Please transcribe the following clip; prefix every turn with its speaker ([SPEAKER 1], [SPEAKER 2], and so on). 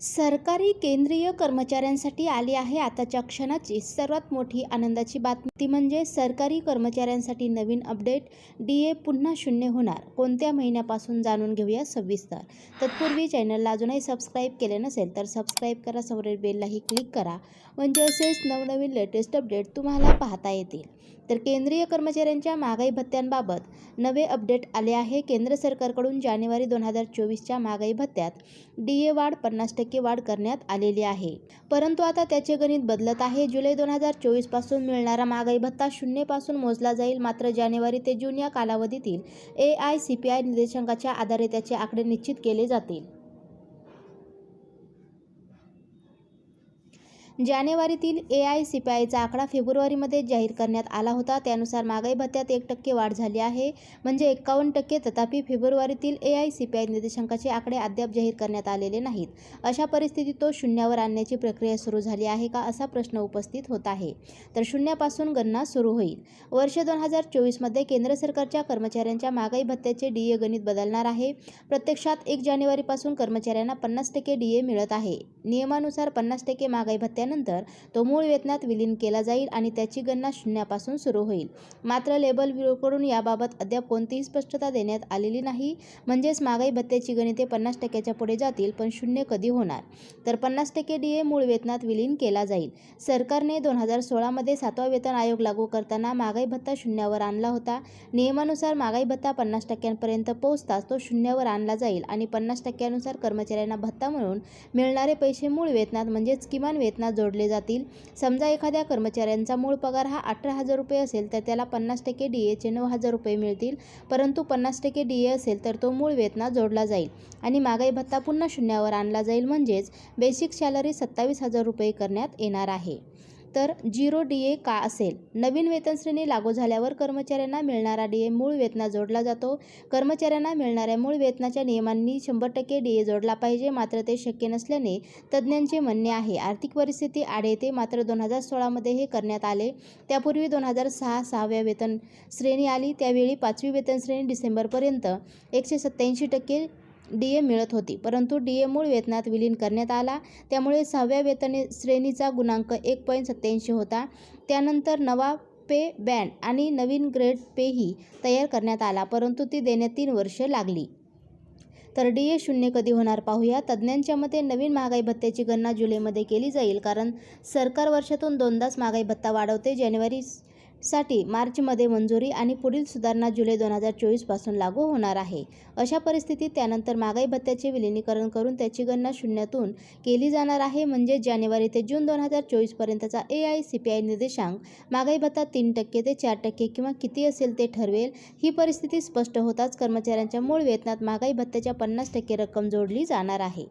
[SPEAKER 1] सरकारी केंद्रीय कर्मचाऱ्यांसाठी आली आहे आताच्या क्षणाची सर्वात मोठी आनंदाची बातमी. ती म्हणजे सरकारी कर्मचाऱ्यांसाठी नवीन अपडेट. डी ए पुन्हा शून्य होणार. कोणत्या महिन्यापासून जाणून घेऊया सविस्तर. तत्पूर्वी चॅनलला अजूनही सबस्क्राईब केले नसेल तर सबस्क्राईब करा. समोरील बेललाही क्लिक करा. म्हणजे असेच नवनवीन लेटेस्ट अपडेट तुम्हाला पाहता येतील. तर केंद्रीय कर्मचाऱ्यांच्या महागाई भत्त्यांबाबत नवे अपडेट आले आहे. केंद्र सरकारकडून जानेवारी दोन हजार चोवीसच्या महागाई भत्त्यात डी ए वाढ पन्नास टक्के वाढ करण्यात आलेली आहे. परंतु आता त्याचे गणित बदलत आहे. जुलै दोन हजार चोवीसपासून मिळणारा महागाई भत्ता शून्यपासून मोजला जाईल. मात्र जानेवारी ते जून या कालावधीतील A I C P I निर्देशांकाच्या आधारे त्याचे आकडे निश्चित केले जातील. जानेवारीतील ए आय सी पी आयचा आकडा फेब्रुवारीमध्ये जाहीर करण्यात आला होता. त्यानुसार महागाई भत्त्यात एक टक्के वाढ झाली आहे. म्हणजे एक्कावन्न टक्के. तथापि फेब्रुवारीतील A I C P I निर्देशांकाचे आकडे अद्याप जाहीर करण्यात आलेले नाहीत. अशा परिस्थितीत तो शून्यावर आणण्याची प्रक्रिया सुरू झाली आहे का असा प्रश्न उपस्थित होत आहे. तर शून्यापासून गणना सुरू होईल. वर्ष दोन हजार चोवीसमध्ये केंद्र सरकारच्या कर्मचाऱ्यांच्या महागाई भत्त्याचे डी ए गणित बदलणार आहे. प्रत्यक्षात एक जानेवारीपासून कर्मचाऱ्यांना पन्नास टक्के डी ए मिळत आहे. नियमानुसार पन्नास टक्के महागाई घेतल्यानंतर तो मूळ वेतनात विलीन केला जाईल आणि त्याची गणना शून्यापासून सुरू होईल. मात्र लेबल ब्युरोकडून याबाबत अद्याप कोणतीही स्पष्टता देण्यात आलेली नाही. म्हणजेच महागाई भत्त्याची गणिते पन्नास टक्क्याच्या पुढे जातील पण शून्य कधी होणार? तर पन्नास टक्के डी ए मूळ वेतनात विलीन केला जाईल. सरकारने दोन हजार सोळामध्ये सातवा वेतन आयोग लागू करताना महागाई भत्ता शून्यावर आणला होता. नियमानुसार महागाई भत्ता पन्नास टक्क्यांपर्यंत पोहोचताच तो शून्यावर आणला जाईल आणि पन्नास टक्क्यानुसार कर्मचाऱ्यांना भत्ता म्हणून मिळणारे पैसे मूळ वेतनात म्हणजेच किमान वेतनात जोडले जातील. समजा एखाद्या कर्मचाऱ्यांचा मूळ पगार हा अठरा हजार रुपये असेल तर त्याला पन्नास टक्के डी एचे नऊ हजार रुपये मिळतील. परंतु पन्नास टक्के डी ए असेल तर तो मूळ वेतनात जोडला जाईल. आणि महागाई भत्ता पुन्हा शून्यावर आणला जाईल म्हणजेच बेसिक सॅलरी सत्तावीस हजार रुपये करण्यात येणार आहे. तर झिरो डी ए का असेल? नवीन वेतनश्रेणी लागू झाल्यावर कर्मचाऱ्यांना मिळणारा डी ए मूळ वेतना जोडला जातो. कर्मचाऱ्यांना मिळणाऱ्या मूळ वेतनाच्या नियमांनी शंभर टक्के डी ए जोडला पाहिजे मात्र ते शक्य नसल्याने तज्ज्ञांचे म्हणणे आहे आर्थिक परिस्थिती आड येते मात्र दोन हजार सोळामध्ये हे करण्यात आले. त्यापूर्वी दोन हजार सहा सहाव्या वेतन श्रेणी आली त्यावेळी पाचवी वेतन श्रेणी डिसेंबरपर्यंत एकशे सत्त्याऐंशी टक्के डी ए मिळत होती. परंतु डी ए मूळ वेतनात विलीन करण्यात आला. त्यामुळे सहाव्या वेतन श्रेणीचा गुणांक एक पॉईंट सत्त्याऐंशी होता. त्यानंतर नवा पे बँड आणि नवीन ग्रेड पेही तयार करण्यात आला. परंतु ती देण्यात तीन वर्ष लागली. तर डी ए शून्य कधी होणार पाहूया. तज्ज्ञांच्या मते नवीन महागाई भत्त्याची गणना जुलैमध्ये केली जाईल. कारण सरकार वर्षातून दोनदाच महागाई भत्ता वाढवते. जानेवारी साठी मार्चमध्ये मंजुरी आणि पुढील सुधारणा जुलै दोन हजार चोवीसपासून लागू होणार आहे. अशा परिस्थितीत त्यानंतर महागाई भत्त्याचे विलिनीकरण करून त्याची गणना शून्यातून केली जाणार आहे. म्हणजे जानेवारी ते जून दोन हजार चोवीसपर्यंतचा A I C P I निर्देशांक महागाई भत्ता तीन टक्के ते चार टक्के किंवा किती असेल ते ठरवेल ही परिस्थिती स्पष्ट होताच कर्मचाऱ्यांच्या मूळ वेतनात महागाई भत्त्याच्या पन्नास टक्के रक्कम जोडली जाणार आहे.